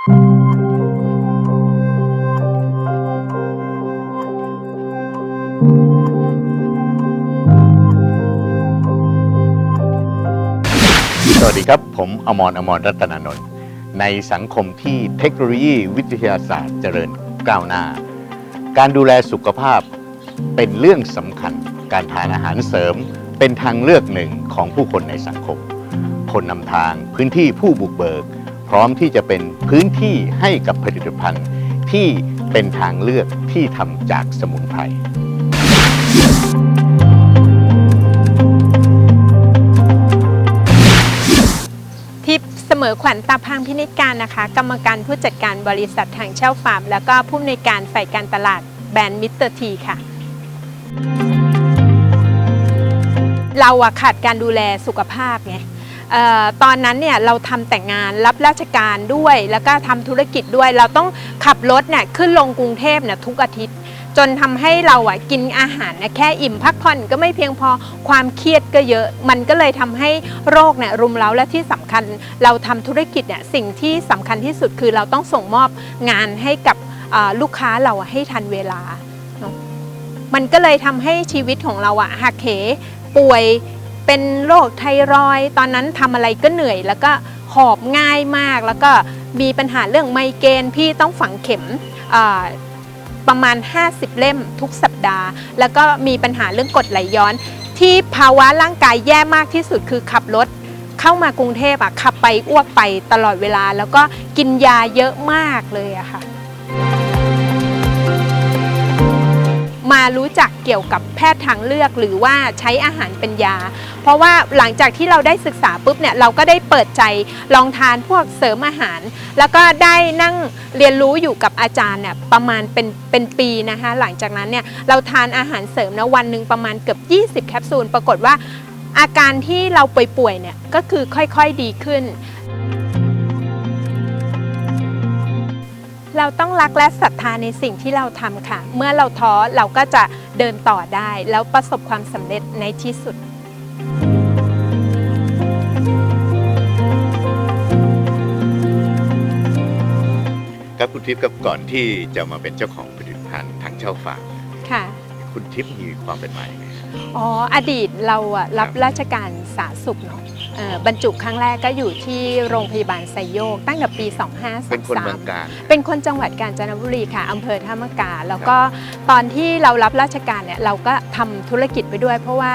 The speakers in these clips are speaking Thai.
สวัสดีครับ ผมอมรอมรรัตนานนท์ในสังคมที่เทคโนโลยีวิทยาศาสตร์เจริญก้าวหน้า การดูแลสุขภาพเป็นเรื่องสำคัญ การทานอาหารเสริมเป็นทางเลือกหนึ่งของผู้คนในสังคม คนนำทางพื้นที่ผู้บุกเบิก พร้อมที่จะเป็นพื้นที่ให้กับผลิตภัณฑ์ที่เป็นทางเลือกที่ทำจากสมุนไพรทิพย์เสมอขวัญตาพังพินิจการนะคะ กรรมการผู้จัดการบริษัททางเช่าฟาร์มแล้วก็ผู้อำนวยการฝ่ายการตลาดแบรนด์มิสเตอร์ทีค่ะ เราอะขาดการดูแลสุขภาพไง ตอนนั้นเนี่ยเราทำแต่งงานรับราชการด้วย แล้วก็ทำธุรกิจด้วย เราต้องขับรถเนี่ยขึ้นลงกรุงเทพเนี่ยทุกอาทิตย์ จนทำให้เราอะกินอาหารเนี่ยแค่อิ่มพักผ่อนก็ไม่เพียงพอความเครียดก็เยอะ มันก็เลยทำให้โรคเนี่ยรุมเร้าและที่สำคัญ เราทำธุรกิจเนี่ยสิ่งที่สำคัญที่สุดคือเราต้องส่งมอบงานให้กับลูกค้าเราอะให้ทันเวลาเนอะมันก็เลยทำให้ชีวิตของเราอะหักเหป่วย เป็นโรคไทรอยด์ตอนนั้นทำอะไรก็เหนื่อย แล้วก็หอบง่ายมาก แล้วก็มีปัญหาเรื่องไมเกรนพี่ต้องฝังเข็มประมาณ 50 เล่มทุกสัปดาห์ แล้วก็มีปัญหาเรื่องกรดไหลย้อน ที่ภาวะร่างกายแย่มากที่สุดคือขับรถเข้ามากรุงเทพอะขับไปอ้วกไปตลอดเวลา แล้วก็กินยาเยอะมากเลยอะค่ะ มารู้จักเกี่ยวกับแพทย์ทางเลือกหรือว่าใช้อาหารเป็นยา เพราะว่าหลังจากที่เราได้ศึกษาปุ๊บเนี่ยเราก็ได้เปิดใจลองทานพวกเสริมอาหาร แล้วก็ได้นั่งเรียนรู้อยู่กับอาจารย์เนี่ยประมาณเป็นเป็นปีนะคะหลังจากนั้นเนี่ยเราทานอาหารเสริมนะวันหนึ่งประมาณเกือบ 20 แคปซูล ปรากฏว่าอาการที่เราป่วยๆเนี่ยก็คือค่อยๆดีขึ้น เราต้องรักและศรัทธาในสิ่งที่เราทำค่ะ เมื่อเราท้อเราก็จะเดินต่อได้ แล้วประสบความสำเร็จในที่สุดครับคุณทิพย์ครับก่อนที่จะมาเป็นเจ้าของผลิตภัณฑ์ทางเช่าฝากค่ะ คุณทิพย์มีความเป็นมาอย่างไงครับอ๋ออดีตเราอะรับครับราชการสาธารณสุขเนาะเอ่อ บรรจุครั้งแรกก็อยู่ที่โรงพยาบาลไซโยก ตั้งแต่ปีเป็นคนเมือง2533การ เป็นคนจังหวัดกาญจนบุรีค่ะอำเภอท่ามะกา แล้วก็ตอนที่เรารับราชการเนี่ยเราก็ทำธุรกิจไปด้วย เพราะว่า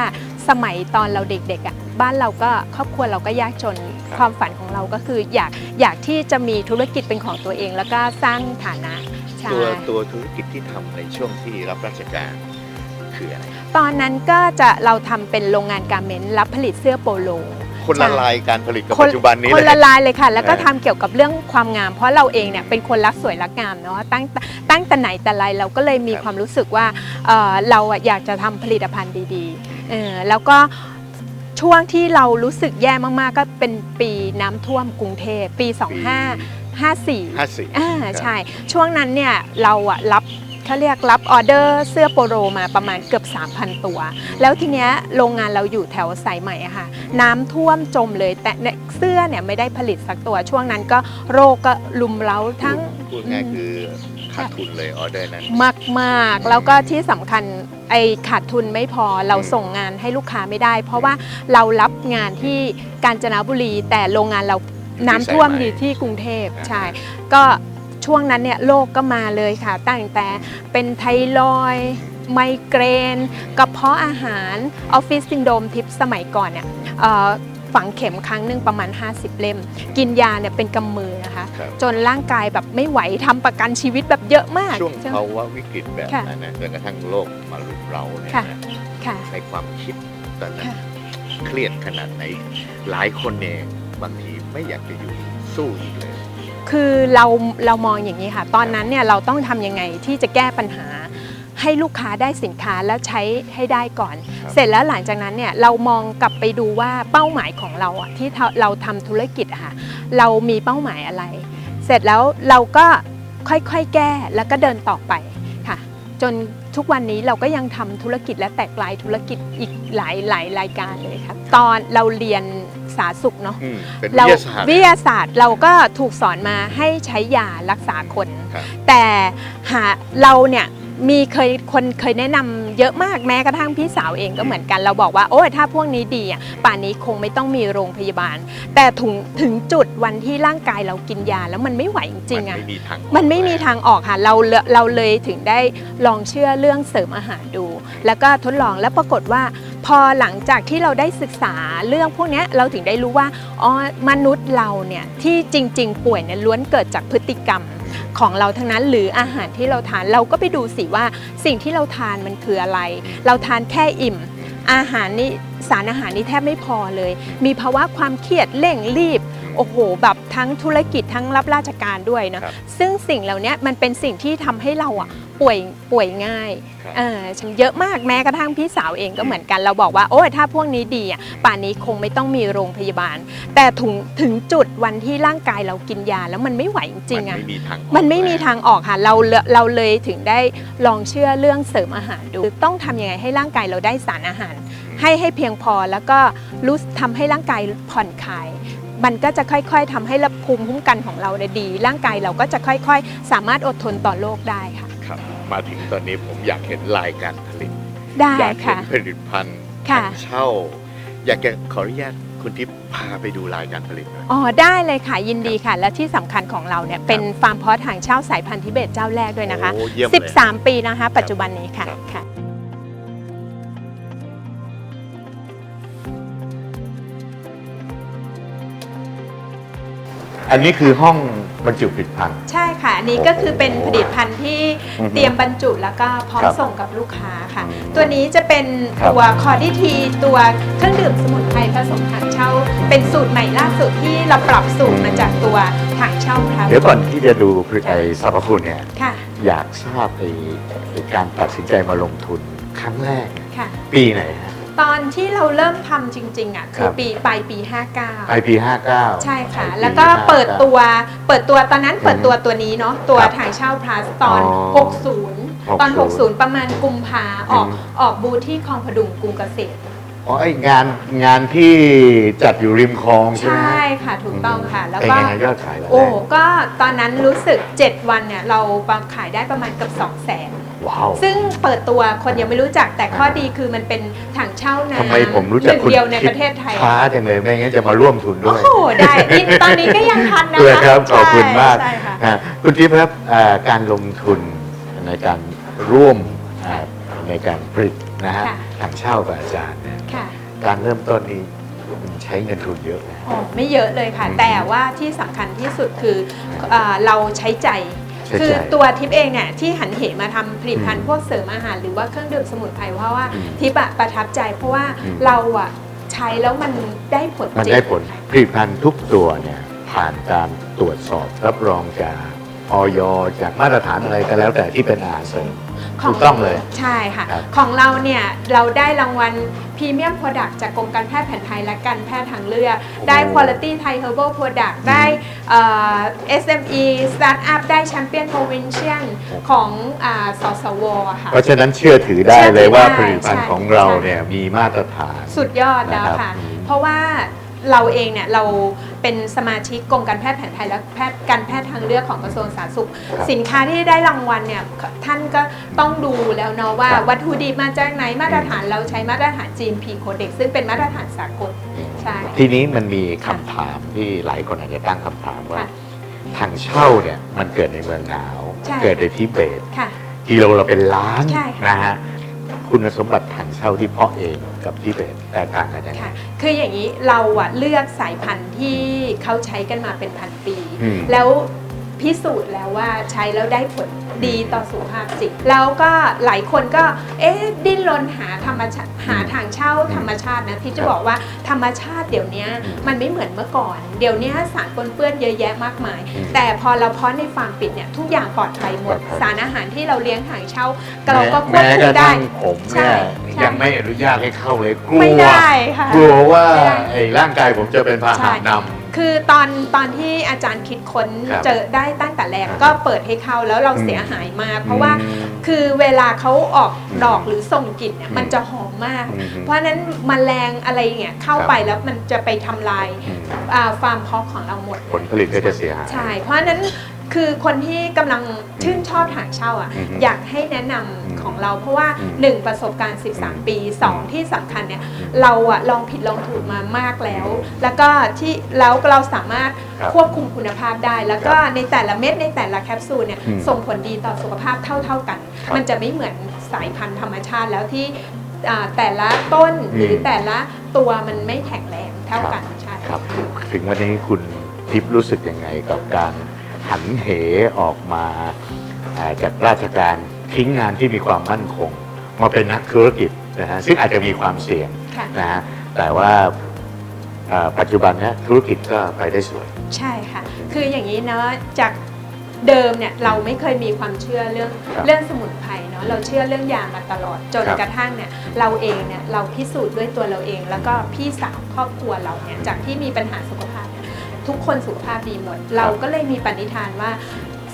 สมัยตอนเราเด็กๆอะบ้านเราก็ครอบครัวเราก็ยากจนครับความฝันของเราก็คืออยากอยากที่จะมีธุรกิจเป็นของตัวเอง แล้วก็สร้างฐานะใช่ตัวตัวธุรกิจที่ทำในช่วงที่รับราชการคืออะไรตอนนั้นก็จะเราทำเป็นโรงงานการเมนต์รับผลิตเสื้อโปโล คนละใช่ลายการผลิตกับคนปัจจุบันนี้คนเลยละลายเลยค่ะ แล้วก็เออทำเกี่ยวกับเรื่องความงาม เพราะเราเองเนี่ยเป็นคนรักสวยรักงามเนาะตั้งตั้งแต่ไหนแต่ไรเราก็เลยมีความรู้สึกว่าเอ่อเราอะอยากจะทำผลิตภัณฑ์ดีๆเออแล้วก็ช่วงที่เรารู้สึกแย่มากๆ ก็เป็นปีน้ำท่วมกรุงเทพปี 2554ห้าสี่อ่าใช่ ช่วงนั้นเนี่ยเราอะรับ เขาเรียกรับออเดอร์เสื้อโปโลมาประมาณเกือบ 3,000 ตัว แล้วทีเนี้ยโรงงานเราอยู่แถวสายใหม่อะค่ะ น้ำท่วมจมเลย แต่เนี่ยเสื้อเนี่ยไม่ได้ผลิตสักตัว ช่วงนั้นก็โรคก็ลุมเล้าทั้ง พูดง่ายๆคือขาดทุนเลยออเดอร์นั้น มากมากๆแล้วก็ที่สำคัญไอ้ขาดทุนไม่พอเราส่งงานให้ลูกค้าไม่ได้ เพราะว่าเรารับงานที่กาญจนบุรี แต่โรงงานเราน้ำท่วมอยู่ที่กรุงเทพใช่ก็ ช่วงนั้นเนี่ยโรคก็มาเลยค่ะ ตั้งแต่เป็นไทรอยด์ไมเกรน กระเพาะอาหารออฟฟิศซินโดรมทิปสมัยก่อนเนี่ยเอ่อฝังเข็มครั้งหนึ่งประมาณ 50 เล่ม กินยาเนี่ยเป็นกำมือนะคะครับจนร่างกายแบบไม่ไหวทำประกันชีวิตแบบเยอะมาก ช่วงใช่ไหมภาวะวิกฤตแบบค่ะนั้นนะจนกระทั่งโลกมาลุมเราเนี่ยค่ะนะค่ะในความคิดตอนนั้นค่ะเครียดขนาดไหน หลายคนเนี่ยบางทีไม่อยากจะอยู่สู้อีกเลย คือเราเรามองอย่างนี้ค่ะ ตอนนั้นเนี่ยเราต้องทำยังไงที่จะแก้ปัญหา ให้ลูกค้าได้สินค้าแล้วใช้ให้ได้ก่อน ครับ เสร็จแล้วหลังจากนั้นเนี่ยเรามองกลับไปดูว่าเป้าหมายของเราอะที่เราทำธุรกิจอะค่ะเรามีเป้าหมายอะไร เสร็จแล้วเราก็ค่อยๆแก้แล้วก็เดินต่อไปค่ะ จนทุกวันนี้เราก็ยังทำธุรกิจและแตกลายธุรกิจอีกหลายหลายรายการเลยครับตอนเราเรียน สาธารณสุขเนาะอืมเป็นเราวิทยาศาสตร์ วิทยาศาสตร์เราก็ถูกสอนมาให้ใช้ยารักษาคน ครับ แต่หาเราเนี่ย มีเคยคนเคยแนะนำเยอะมากแม้กระทั่งพี่สาวเองก็เหมือนกัน เราบอกว่าโอ้ยถ้าพวกนี้ดีอะป่านนี้คงไม่ต้องมีโรงพยาบาล แต่ถึงถึงจุดวันที่ร่างกายเรากินยาแล้วมันไม่ไหวจริงๆมันอะไม่มีทางออกมันไม่มีทางออกค่ะเราเลเราเลยถึงได้ลองเชื่อเรื่องเสริมอาหารดู แล้วก็ทดลองแล้วปรากฏว่า พอหลังจากที่เราได้ศึกษาเรื่องพวกเนี้ยเราถึงได้รู้ว่าอ๋อมนุษย์เราเนี่ยที่จริง ๆ ป่วยเนี่ยล้วนเกิดจากพฤติกรรม ของเราทั้งนั้น หรืออาหารที่เราทานเราก็ไปดูสิว่าสิ่งที่เราทานมันคืออะไร เราทานแค่อิ่ม อาหารนี่สารอาหารนี่แทบไม่พอเลย มีภาวะความเครียดเร่งรีบ โอ้โหแบบทั้งธุรกิจทั้งรับราชการด้วยเนอะครับซึ่งสิ่งเหล่านี้มันเป็นสิ่งที่ทำให้เราอะป่วยป่วยง่ายครับ เออเยอะมากแม้กระทั่งพี่สาวเองก็เหมือนกันเราบอกว่าโอ้ยถ้าพวกนี้ดีอะป่านนี้คงไม่ต้องมีโรงพยาบาล แต่ถึงถึงจุดวันที่ร่างกายเรากินยาแล้วมันไม่ไหวจริงๆมันอะไม่มีทางออกมันไม่มีแล้วทางออกค่ะเราเลเราเลยถึงได้ลองเชื่อเรื่องเสริมอาหารดู ต้องทำยังไงให้ร่างกายเราได้สารอาหาร ให้ให้เพียงพอแล้วก็รู้ทำให้ร่างกายผ่อนคลาย มันก็จะค่อยๆทำให้ระภูมิคุ้มกันของเราเนี่ยดี ร่างกายเราก็จะค่อยๆ สามารถอดทนต่อโรคได้ค่ะครับ มาถึงตอนนี้ผมอยากเห็นลายการผลิตได้อยากเห็ค่ะนผลิตภัณฑ์ค่ะทางเช่า อยากจะขออนุญาตคุณทิพย์พาไปดูลายการผลิตหน่อยอ๋อได้เลยค่ะยินดีค่ะ และที่สำคัญของเราเนี่ยเป็นฟาร์มเพาะถังเช่าสายพันธุ์ทิเบตเจ้าแรกด้วยนะคะโอ้เยี่ยมเลย13 ปีนะคะ ปัจจุบันนี้ค่ะ อันนี้คือห้องบรรจุผลิตภัณฑ์ ใช่ค่ะ อันนี้ก็คือเป็นผลิตภัณฑ์ที่อือฮึเตรียมบรรจุแล้วก็พร้อมครับส่งกับลูกค้าค่ะ อืมตัวนี้จะเป็นครับตัวคอร์ดิทีตัวเครื่องดื่มสมุนไพรผสมถังเช่า เป็นสูตรใหม่ล่าสุดที่เราปรับสูตรมาจากตัวถังเช่าครับเดี๋ยวก่อนที่จะดูไอ้สรรพคุณเนี่ย ค่ะอยากทราบไอ้ไอ้การตัดสินใจมาลงทุนครั้งแรกเนี่ยค่ะ ปีไหนฮะ ตอนที่เราเริ่มทำจริงๆอะคืคอรับ ปีปลายปีไอพีห้าเก้า59 ใช่ค่ะแล้วก็เปิดตัวเปิดตัวตอนนั้นเปิดตัวตัวนี้เนาะตัวครับถังเช่าพลัสตอน อ๋อ60 ตอน 60 60 ประมาณกุมภาออกอืม ออกบูธที่คลองพดุงกรุงเกษตร อ๋อไองานงานที่จัดอยู่ริมคลองใช่ไหมใช่ฮะค่ะถูกต้องค่ะ แล้วเป็นก็ยังไงยอดขายแล้วโอ้ก็ตอนนั้นรู้สึก 7 วันเนี่ย เราขายได้ประมาณเกับ2 0 0 0 0น ว้าวซึ่งเปิดตัวคนยังไม่รู้จักแต่ข้อดีคือมันเป็นถังเช่าน้ำทำไมผมรู้หจักนึ่งคุณเดียวในทิปพระเทศไทย ช้าจังเลยไม่งั้นจะมาร่วมทุนด้โอ้วย โหได้นี่ตอนนี้ก็ยังทันนะเลยคะครับขอบคุณมากใช่ค่ะอ่าคุณทิพย์ครับอ่าการลงทุนในการร่วมอ่าในการผลิตนะฮะค่ะ ทางเช่ากับอาจารย์เนี่ยค่ะ การเริ่มต้นนี้มันใช้เงินทุนเยอะนะ อ๋อไม่เยอะเลยค่ะ อืมแต่ว่าที่สำคัญที่สุดคือเอ่อเราใช้ใจ ใช้ใจคือตัวทิปเองเนี่ยที่หันเหมาทำผลิตภัณอืฑ์มพวกเสริมอาหารหรือว่าเครื่องดื่มสมุนไพรเพราะว่าอืมทิปอะประทับใจเพราะว่าอืม เราอะใช้แล้วมันได้ผลมันจริง ได้ผลผลิตภัณฑ์ทุกตัวเนี่ยผ่านการตรวจสอบรับรองจากออยจากมาตรฐานอะไรก็แล้วแต่ที่เป็นอาหารเสริม ถูกต้องเลยใช่ค่ะ ครับ ของเราเนี่ย เราได้รางวัลพรีเมียมโปรดักต์จากกรมการแพทย์แผนไทยและการแพทย์ทางเลือก ได้ Quality Thai Herbal Product ได้เอ่อ SME Startup ได้ Champion Provincial ของอ่าสสวอะค่ะ เพราะฉะนั้นเชื่อถือได้เลยว่าผเชื่อถือได้ลิตภัณฑ์ใช่ของเราใช่เนี่ยมีมาตรฐาน สุดยอดแล้วนะครับค่ะ อืมเพราะว่า เราเองเนี่ยเราเป็นสมาชิกกรมการแพทย์แผนไทยและแพทย์การแพทย์ทางเลือกของกระทรวงสาธารณสุข ครับสินค้าที่ได้รางวัลเนี่ยท่านก็ต้องดูแล้วเนาะว่าครับ วัตถุดิบมาจากไหนมาตรฐานเราใช้มาตรฐาน GMP Codex ซึ่งเป็นมาตรฐานสากลใช่ ทีนี้มันมีคำถามที่หลายคนอาจจะตั้งคำถามว่าค่ะทางเช่าเนี่ยมันเกิดในเมืองหนาว ใช่ เกิดในทิเบต ค่ะ กิโลเราเป็นล้านใช่ค่ะ นะฮะ คุณคุณสมบัติถังเช่าที่เพาะเองกับที่เป็นแตกต่างกันยังไง ค่ะคืออย่างนี้เราอะเลือกสายพันธุ์ที่เขาใช้กันมาเป็นพันปี อืม แล้ว พิสูจน์แล้วว่าใช้แล้วได้ผลดีต่อสุขภาพจิต แล้วก็หลายคนก็เอ๊ะดิ้นรนหาธรรมชาติหาทางเช่าธรรมชาตินะที่จะบอกว่าธรรมชาติเดี๋ยวนี้อืมมันไม่เหมือนเมื่อก่อน เดี๋ยวนี้สารปนเปื้อนเยอะแยะมากมายอืมแต่พอเราเพาะในฟาร์มปิดเนี่ยทุกอย่างปลอดภัยหมดปลอดภัยสารอาหารที่เราเลี้ยงหางเช่าเราก็ควบแม้คุกมระได้ทั่งผมเนี่ยใช่ใช่ยังไม่อนุญาตให้เข้าเลยกลัวไม่ได้ค่ะกลัวว่าไม่ได้ไอ้ร่างกายผมจะเป็นพาหะใช่น คือตอนตอนที่อาจารย์คิดค้นครับเจอได้ตั้งแต่แรกครับก็เปิดให้เข้าแล้วเราอืมเสียหายมากเพราะว่าอืมคือเวลาเขาออกอืมดอกหรือส่งกลิ่นเนี่ยอืมมันจะหอมมาก อืมเพราะฉะนั้นมแมลงอะไรเงี้ยเข้าครับไปแล้วมันจะไปทำลายอืมอ่าฟาร์มเพาะของเราหมด ผลผลิตก็จะเสียหาย ใช่ เพราะฉะนั้น คือคนที่กำลังชื่นชอบหางเช่าอะอือฮึอยากให้แนะนำอืมของเรา เพราะว่าอืม1ประสบการณ์อืม13 ปี 2 ที่สำคัญเนี่ยอืมเราอะลองผิดลองถูกมามากแล้ว แล้วก็ที่แล้วเราสามารถครับควบคุมคุณภาพได้ แล้วก็ครับในแต่ละเม็ดในแต่ละแคปซูลเนี่ยอืมส่งผลดีต่อสุขภาพเท่า ๆกันครับมันจะไม่เหมือนสายพันธุ์ธรรมชาติแล้วที่อ่าแต่ละต้นหรืออมแต่ละตัวมันไม่แข็งแรงเท่ากันใช่ครับถึงวันนี้คุณทิพย์รู้สึกยังไงกับการ หันเหออกมาอ่าจากราชการทิ้งงานที่มีความมั่นคง มาเป็นนักธุรกิจนะฮะซึ่งอาจจะมีความเสี่ยงค่ะนะฮะแต่ว่าอ่าปัจจุบันเนี้ธุรกิจก็ไปได้สวย ใช่ค่ะ คืออย่างนี้เนาะจากเดิมเนี่ยเราไม่เคยมีความเชื่อเรื่องครับเรื่องสมุนไพรเนาะเราเชื่อเรื่องยามาตลอดจนครับกระทั่งเนี่ยเราเองเนี่ยเราพิสูจน์ด้วยตัวเราเอง แล้วก็พี่สาวครอบครัวเราเนี่ยจากที่มีปัญหาสุขภาพเนี่ย ทุกคนสุขภาพดีหมด เราก็เลยมีปณิธานว่า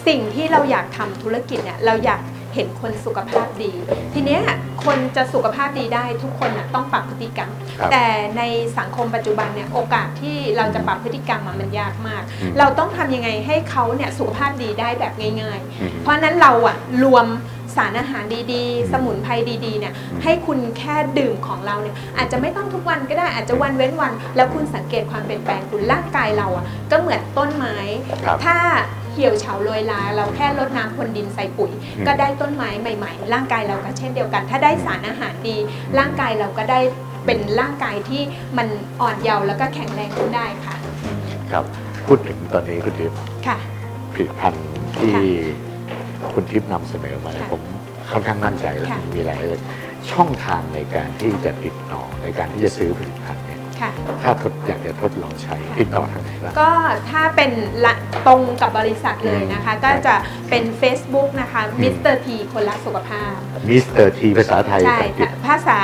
สิ่งที่เราอยากทำธุรกิจเนี่ยเราอยากเห็นคนสุขภาพดี ทีเนี้ยคนจะสุขภาพดีได้ทุกคนน่ะต้องปรับพฤติกรรมครับแต่ในสังคมปัจจุบันเนี่ยโอกาสที่เราจะปรับพฤติกรรมอะมันยากมากอืมเราต้องทำยังไงให้เขาเนี่ยสุขภาพดีได้แบบง่ายอืมๆเพราะฉะนั้นเราอะรวม สารอาหารดีๆ สมุนไพรดีๆเนี่ยอืมให้คุณแค่ดื่มของเราเนี่ยอาจจะไม่ต้องทุกวันก็ได้อาจจะวันเว้นวัน แล้วคุณสังเกตความเปลี่ยนแปลงคุณร่างกายเราอะก็เหมือนต้นไม้ ครับถ้าเหี่ยวเฉาโรยลา เราแค่ลดน้ำพรวนดินใส่ปุ๋ย อืม ก็ได้ต้นไม้ใหม่ ๆ ร่างกายเราก็เช่นเดียวกัน ถ้าได้สารอาหารดี ร่างกายเราก็ได้เป็นร่างกายที่มันอ่อนเยาว์แล้วก็แข็งแรงขึ้นได้ค่ะครับ พูดถึงตอนนี้คุณทิพย์ค่ะ ผลิตภัณฑ์ที่คุ ณทิพย์นำเสนอมาเนี่ยค่ะผมค่อนข้างมั่นใจและค่ะมีหลายเลยช่องทางในการที่จะติดต่อในการที่จะซื้อผลิตภัณฑ์เนี่ยค่ะถ้าทดอยากจะทดลองใช้ติดต่อทางไหนบ้างก็ถ้าเป็นละตรงกับบริษัทเลยนะคะอืมก็จะเป็น Facebook นะคะมิสเตอร์ทีคนรักสุขภาพมิสเตอร์ทีภาษาไทยใช่ภาษาอังกฤษค่ะภาษา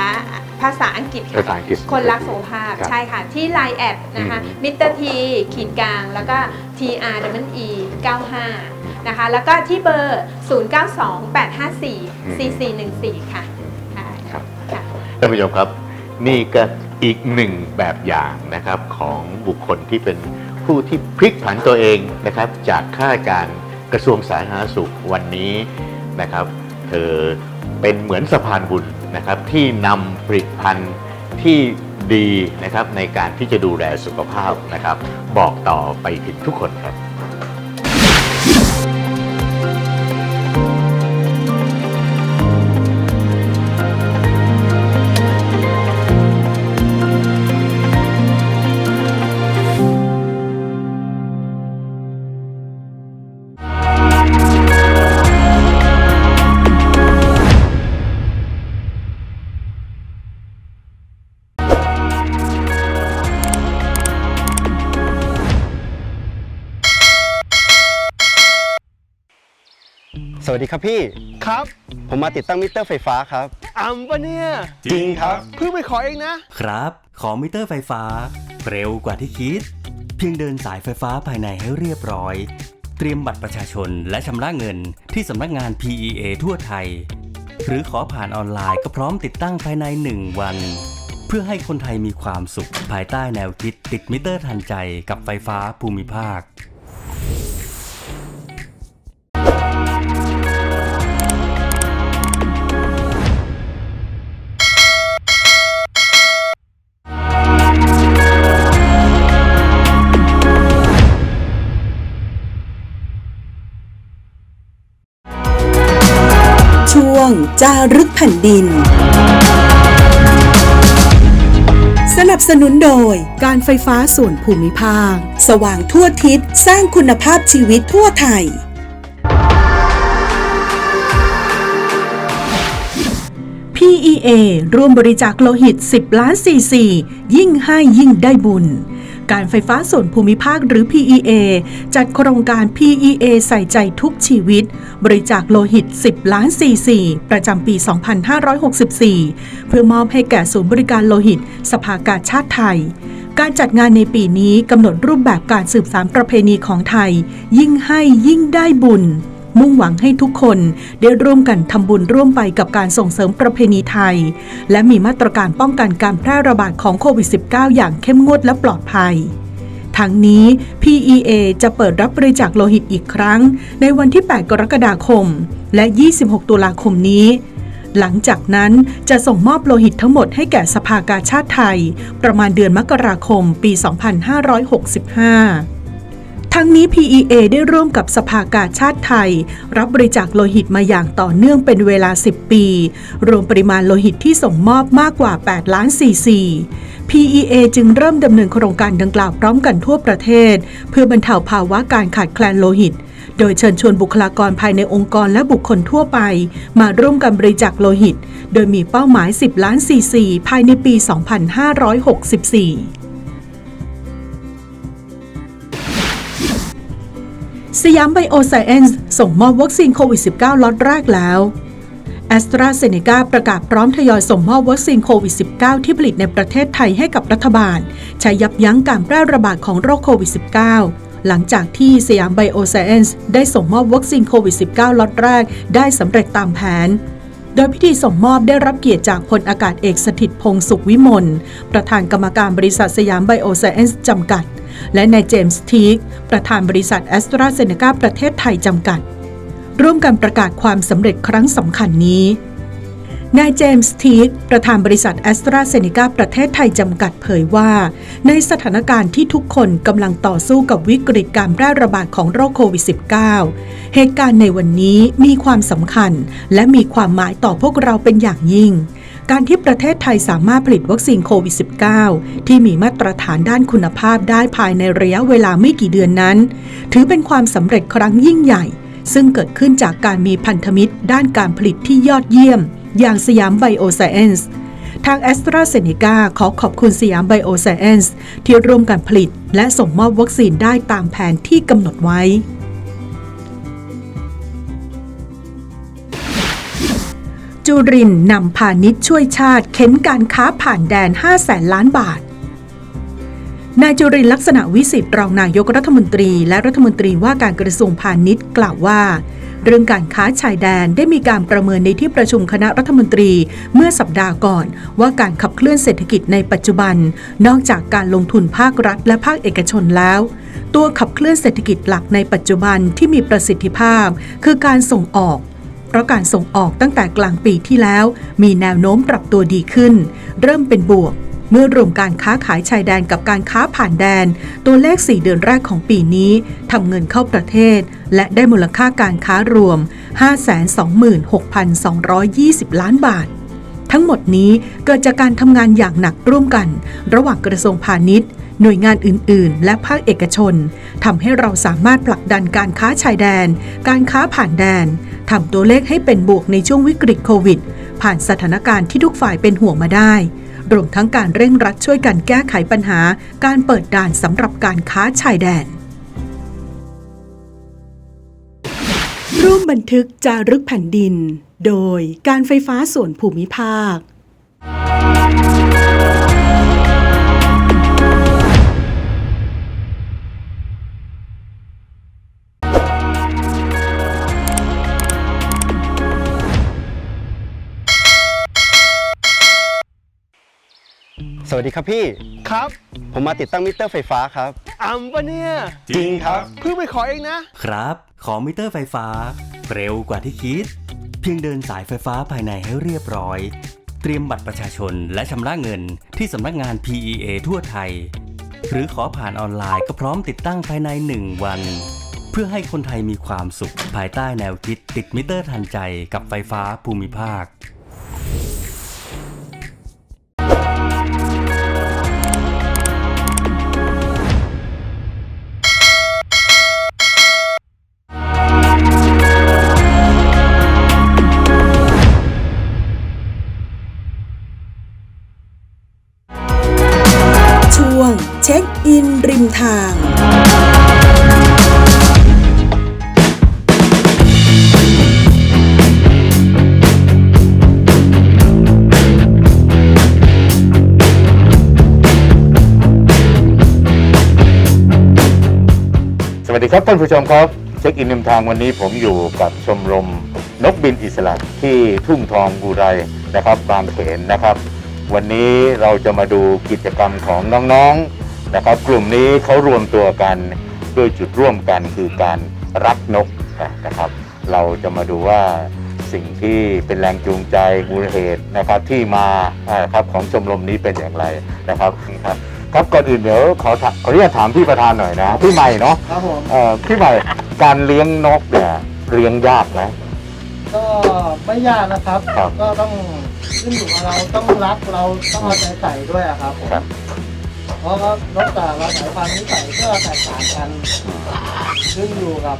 ภาษาอังกฤษภาษาอังกฤษคนรักสุขภาพครับใช่ค่ะ ที่ Line แอดนะคะอืมมิสเตอร์ทีขีดกลางแล้วก็ TR W E 95 นะคะ แล้วก็ที่เบอร์ 092854 4414 ค่ะใช่ครับค่ะท่านผู้ชมครับนี่ก็อีกหนึ่งแบบอย่างนะครับของบุคคลที่เป็นผู้ที่พลิกผันตัวเองนะครับ จากข้าราชการกระทรวงสาธารณสุขวันนี้นะครับ เธอเป็นเหมือนสะพานบุญนะครับที่นำผลิตภัณฑ์ที่ดีนะครับในการที่จะดูแลสุขภาพนะครับ บอกต่อไปถึงทุกคนครับ วัสดีครับพี่ ครับ ผมมาติดตั้งมิเตอร์ไฟฟ้าครับอ่ำปะเนี่ย จริงครับ เพิ่งไปขอเองนะ ครับ ขอมิเตอร์ไฟฟ้า เร็วกว่าที่คิด เพียงเดินสายไฟฟ้าภายในให้เรียบร้อย เตรียมบัตรประชาชนและชำระเงินที่สำนักงาน PEA ทั่วไทย หรือขอผ่านออนไลน์ก็พร้อมติดตั้งภายใน 1 วัน เพื่อให้คนไทยมีความสุข ภายใต้แนวคิดติดมิเตอร์ทันใจกับไฟฟ้าภูมิภาค องจารึกแผ่นดิน สนับสนุนโดยการไฟฟ้าส่วนภูมิภาค สว่างทั่วทิศสร้างคุณภาพชีวิตทั่วไทยพีเร่วมบริจาคโลหิต 10 ล้านซีซี ยิ่งให้ยิ่งได้บุญ การไฟฟ้าส่วนภูมิภาคหรือ PEA จัดโครงการ PEA ใส่ใจทุกชีวิต บริจาคโลหิต 10 ล้านซีซีประจำปี 2564 เพื่อมอบให้แก่ศูนย์บริการโลหิต สภากาชาติไทย การจัดงานในปีนี้กำหนดรูปแบบการสืบสานประเพณีของไทย ยิ่งให้ยิ่งได้บุญ มุ่งหวังให้ทุกคนได้ร่วมกันทำบุญร่วมไปกับการส่งเสริมประเพณีไทย และมีมาตรการป้องกันการแพร่ระบาดของโควิด -19 อย่างเข้มงวดและปลอดภัยทั้งนี้ PEA จะเปิดรับบริจาคโลหิตอีกครั้ง ในวันที่ 8 กรกฎาคม และ 26 ตุลาคมนี้ หลังจากนั้นจะส่งมอบโลหิตทั้งหมดให้แก่สภากาชาติไทย ประมาณเดือนมกราคมปี 2565 ทั้งนี้ PEA ได้ร่วมกับสภากาชาติไทย รับบริจาคโลหิตมาอย่างต่อเนื่องเป็นเวลา 10 ปี รวมปริมาณโลหิตที่ส่งมอบมากกว่า 8 ล้านซีซี PEA จึงเริ่มดำเนินโครงการดังกล่าวพร้อมกันทั่วประเทศ เพื่อบรรเทาภาวะการขาดแคลนโลหิต โดยเชิญชวนบุคลากรภายในองค์กรและบุคคลทั่วไป มาร่วมกันบริจาคโลหิต โดยมีเป้าหมาย 10 ล้านซีซีภายในปี 2564 สยามไบโอไซเอนซ์ส่งมอบวัคซีนโควิด -19 ล็อตแรกแล้วแอสตราเซเนกาประกาศพร้อมทยอยส่งมอบวัคซีนโควิด -19 ที่ผลิตในประเทศไทยให้กับรัฐบาล ใช้ยับยั้งการแพร่ระบาดของโรคโควิด -19 หลังจากที่สยามไบโอไซเอนซ์ได้ส่งมอบวัคซีนโควิด -19 ล็อตแรกได้สำเร็จตามแผน ดยพิธีส่งมอบได้รับเกียรติจากพลอากาศเอกสถิตพงสุขวิมล ประธานกรรมการบริษัทสยามไบโอไซเอนซ์จำกัด และนายเจมส์ทีกประธานบริษัทแอสตราเซเนกาประเทศไทยจำกัด ร่วมกันประกาศความสำเร็จครั้งสำคัญนี้ นายเจมส์ทีกประธานบริษัทแอสตราเซเนกาประเทศไทยจำกัดเผยว่า ในสถานการณ์ที่ทุกคนกำลังต่อสู้กับวิกฤตการแพร่ระบาดของโรคโควิด -19 เหตุการณ์ในวันนี้มีความสำคัญ และมีความหมายต่อพวกเราเป็นอย่างยิ่ง การที่ประเทศไทยสามารถผลิตวัคซีนโควิด -19 ที่มีมาตรฐานด้านคุณภาพได้ภายในระยะเวลาไม่กี่เดือนนั้น ถือเป็นความสำเร็จครั้งยิ่งใหญ่ซึ่งเกิดขึ้นจากการมีพันธมิตรด้านการผลิตที่ยอดเยี่ยม อย่างสยามไบโอไซเอนซ์ทางแอสตราเซเนกาขอขอบคุณสยามไบโอไซเอนซ์ที่ร่วมกันผลิต และส่งมอบวัคซีนได้ตามแผนที่กำหนดไว้ จุรินนำพาณิชย์ช่วยชาติ เข็นการค้าผ่านแดน5แสนล้านบาทนายจุรินลักษณะวิสิทธิ์รองนายกรัฐมนตรี และรัฐมนตรีว่าการกระทรวงพาณิชย์กล่าวว่า เรื่องการค้าชายแดนได้มีการประเมินในที่ประชุมคณะรัฐมนตรีเมื่อสัปดาห์ก่อน ว่าการขับเคลื่อนเศรษฐกิจในปัจจุบัน นอกจากการลงทุนภาครัฐและภาคเอกชนแล้ว ตัวขับเคลื่อนเศรษฐกิจหลักในปัจจุบันที่มีประสิทธิภาพ คือการส่งออกเพราะการส่งออกตั้งแต่กลางปีที่แล้ว มีแนวโน้มปรับตัวดีขึ้น เริ่มเป็นบวก เมื่อรวมการค้าขายชายแดนกับการค้าผ่านแดน ตัวเลข 4 เดือนแรกของปีนี้ทำเงินเข้าประเทศ และได้มูลค่าการค้ารวม 526,220 ล้านบาท ทั้งหมดนี้เกิดจากการทำงานอย่างหนักร่วมกัน ระหว่างกระทรวงพาณิชย์หน่วยงานอื่น ๆ และภาคเอกชนทำให้เราสามารถผลักดันการค้าชายแดน การค้าผ่านแดนทำตัวเลขให้เป็นบวกในช่วงวิกฤตโควิด ผ่านสถานการณ์ที่ทุกฝ่ายเป็นห่วงมาได้ รวมทั้งการเร่งรัดช่วยกันแก้ไขปัญหา การเปิดด่านสำหรับการค้าชายแดน ร่วมบันทึกจารึกแผ่นดิน โดยการไฟฟ้าส่วนภูมิภาค วัสดีครับพี่ ครับ ผมมาติดตั้งมิเตอร์ไฟฟ้าครับอ่ำปะเนี่ย จริงครับ เพิ่งไปขอเองนะ ครับ ขอมิเตอร์ไฟฟ้า เร็วกว่าที่คิด เพียงเดินสายไฟฟ้าภายในให้เรียบร้อย เตรียมบัตรประชาชนและชำระเงินที่สำนักงาน PEA ทั่วไทย หรือขอผ่านออนไลน์ก็พร้อมติดตั้งภายใน 1 วัน เพื่อให้คนไทยมีความสุข ภายใต้แนวคิดติดมิเตอร์ทันใจกับไฟฟ้าภูมิภาค บินริมทางสวัสดีครับท่านผู้ชมครับ เช็คอินนำทางวันนี้ผมอยู่กับชมรมนกบินอิสระที่ทุ่งทองอุไรนะครับบางเขนนะครับ วันนี้เราจะมาดูกิจกรรมของน้องๆ นะครับ กลุ่มนี้เขารวมตัวกันด้วยจุดร่วมกันคือการรักนกนะครับ เราจะมาดูว่าสิ่งที่เป็นแรงจูงใจมูลเหตุนะครับที่มาอ่าครับของชมรมนี้เป็นอย่างไรนะครับครับครับก่อนอื่นเดี๋ยวขอถามขออนุญาตถามพี่ประธานหน่อยนะพี่ใหม่เนาะครับผมเอ่อพี่ใหม่การเลี้ยงนกเนี่ยเลี้ยงยากไหมก็ไม่ยากนะครับครับก็ต้องขึ้นอยู่กับเราต้องรักเราต้องเอาใจใส่ด้วยอะครับผมครับเพ ราะว่านกแต่ละสายพันธุ์นิสัยก็แตกต่างกันขึ้นอยู่กับ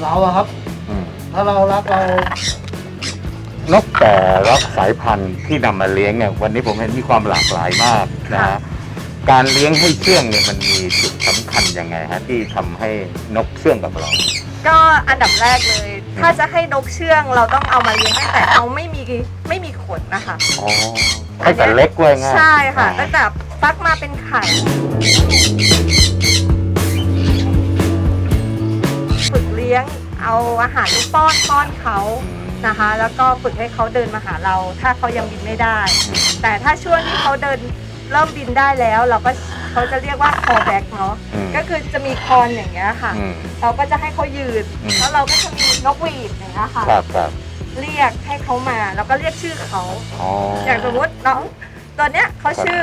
เราอะครับ อืมถ้าเรารักเรานกแต่ละสายพันธุ์ที่นำมาเลี้ยงเนี่ยวันนี้ผมเห็นมีความหลากหลายมากนะฮะการเลี้ยงให้เชื่องเนี่ยมันมีจุดสำคัญยังไงฮะที่ทำให้นกเชื่องกับเรา ก็อันดับแรกเลย ถ้าจะให้นกเชื่องเราต้องเอามาเลี้ยงตั้งแต่เขาไม่มีไม่มีขนนะคะ อ๋อตั้งแต่เล็กไว้ง่าย ใช่ค่ะอ๋อตั้งแต่ ฟักมาเป็นไข่ฝึกเลี้ยงเอาอาหารลูกป้อนป้อนเขานะคะ แล้วก็ฝึกให้เขาเดินมาหาเรา ถ้าเขายังบินไม่ได้ แต่ถ้าช่วงที่เขาเดินเริ่มบินได้แล้ว เราก็เขาจะเรียกว่า call back เนาะอืมก็คือจะมีคอนอย่างเงี้ยค่ะอืมเราก็จะให้เขายืนอืมแล้วเราก็จะมีนกหวีดอย่างเงี้ยค่ะครับครับเรียกให้เขามาแล้วก็เรียกชื่อเขาอ๋ออย่างสมมติน้องตัวเนี้ยเขาชื่อ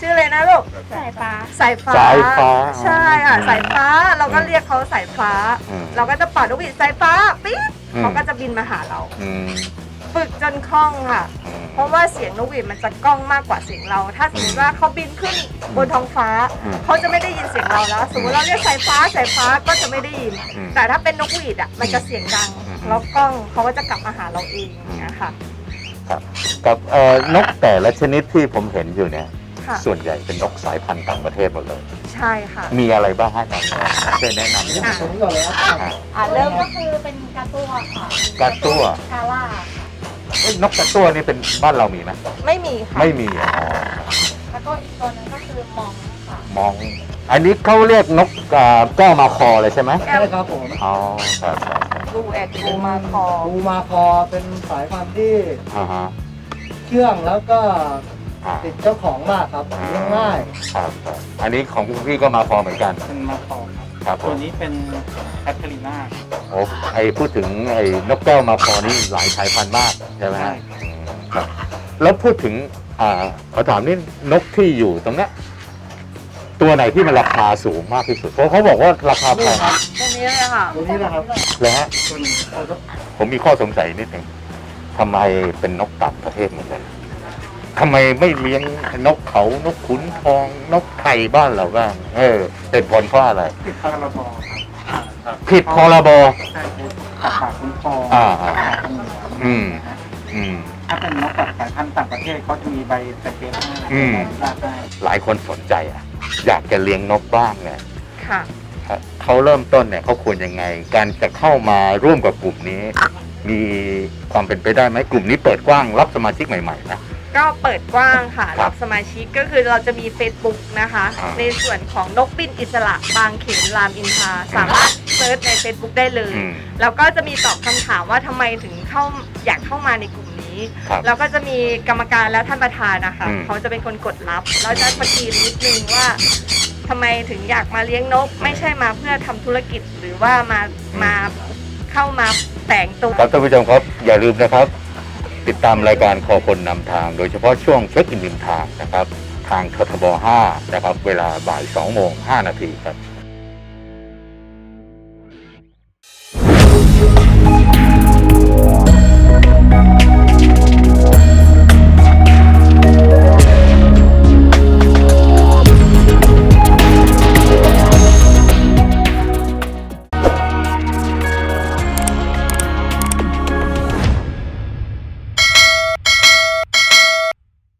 ชื่ออะไรนะลูก สายฟ้า สายฟ้า สายฟ้าใช่ค่ะอืมสายฟ้าเราก็เรียกเขาสายฟ้า อืมเราก็จะเป่านกหวีดสายฟ้าปี๊ดอืม เขาก็จะบินมาหาเรา อืมฝึกจนคล่องค่ะ อืม เพราะว่าเสียงนกหวีดมันจะก้องมากกว่าเสียงเรา ถ้าสมมติว่าเขาบินขึ้นบนท้องฟ้า อืมเขาจะไม่ได้ยินเสียงเราแล้ว สมมติเราเรียกสายฟ้าสายฟ้าก็จะไม่ได้ยิน อืมแต่ถ้าเป็นนกหวีดอะมันจะเสียงดัง อืม แล้วกล้องเขาก็จะกลับมาหาเราเองอย่างเงี้ยค่ะครับกับเอ่อนกแต่ละชนิดที่ผมเห็นอยู่เนี่ย ค่ะ ส่วนใหญ่เป็นนกสายพันธุ์ต่างประเทศหมดเลย ใช่ค่ะ มีอะไรบ้างฮะอาจารย์ช่วยแนะนำนิดนึงตรงนี้ก่อนเลยครับอะอ่าเริ่มก็คือเป็นกาตัวค่ะกาตั้วกาล่าเอ้ยนกกระตั้วนี่เป็นบ้านเรามีไหมไม่มีค่ะ ไม่มีอ๋อแล้วก็อีกตัวนึงก็คือมองค่ะมอง อันนี้เขาเรียกนกอ่าแก้วมาคอเลยใช่ไหมใช่ครับผมอ๋อครับครับครับดูแอดดูมาคอปูมาคอเป็นสายพันธุ์ที่อ่าฮะ เชื่องแล้วก็อ่า ติดเจ้าของมากครับเลี้ยงง่ายครับครับอันนี้ของคุณพี่ก็มาคอเหมือนกัน เป็นมาคอครับครับผตัวมนี้เป็นแคทเธอรีนา โอ้ไอพูดถึงไอ้นกแก้วมาคอนี่หลายสายพันธุ์มากใช่ไหมฮะอืมครับ แล้วพูดถึงอ่าขอถามนี่นกที่อยู่ตรงเนี้ยตัวไหนที่มันราคาสูงมากที่สุด เพราะเขาบอกว่าราคาแพงตัวนี้เลยค่ะ ตัวนี้นะครับเลยฮะ ตัวนี้ผมมีข้อสงสัยนิดหนึ่งทำไมเป็นนกต่างประเทศหมดเลย ทำไมไม่เลี้ยงนกเขานกขุนทองนกไทยบ้านเราบ้างเออเป็นผลเพราะอะไรติดพาราบอครับผิดพรบใช่คือตัดปากคุ้มครองอ่าอ่าอืมอืมถ้าเป็นนกแบบสายพันธุ์ต่างประเทศเขาจะมีใบสเกตให้อืมลากได้หลายคนสนใจอะ อยากจะเลี้ยงนกบ้างเนี่ยค่ะเขาเริ่มต้นเนี่ยเขาควรยังไง การจะเข้ามาร่วมกับกลุ่มนี้ มีความเป็นไปได้ไหมกลุ่มนี้เปิดกว้างรับสมาชิกใหม่ๆนะ ก็เปิดกว้างค่ะครัรับบสมาชิกก็คือเราจะมี Facebook นะคะอ่าในส่วนของนกบินอิสระบางเขนรามอินทราสามารถเซิร์ชใน Facebook ได้เลย อืม แล้วก็จะมีตอบคำถามว่าทำไมถึงเข้าอยากเข้ามาในกลุ่มนี้ ครับ แล้วก็จะมีกรรมการและท่านประธานนะคะ อืม เขาจะเป็นคนกดรับ แล้วจะสกรีนนิดนึงว่าทำไมถึงอยากมาเลี้ยงนก ไม่ใช่มาเพื่อทำธุรกิจหรือว่ามามาเข้ามาแต่งตัว ครับท่านผู้ชมครับอย่าลืมนะครับ ติดตามรายการคอคนนำทาง โดยเฉพาะช่วงเช็คอินริมทางนะครับ ทางททบ 5 นะครับ เวลาบ่าย 2 โมง 5 นาทีครับ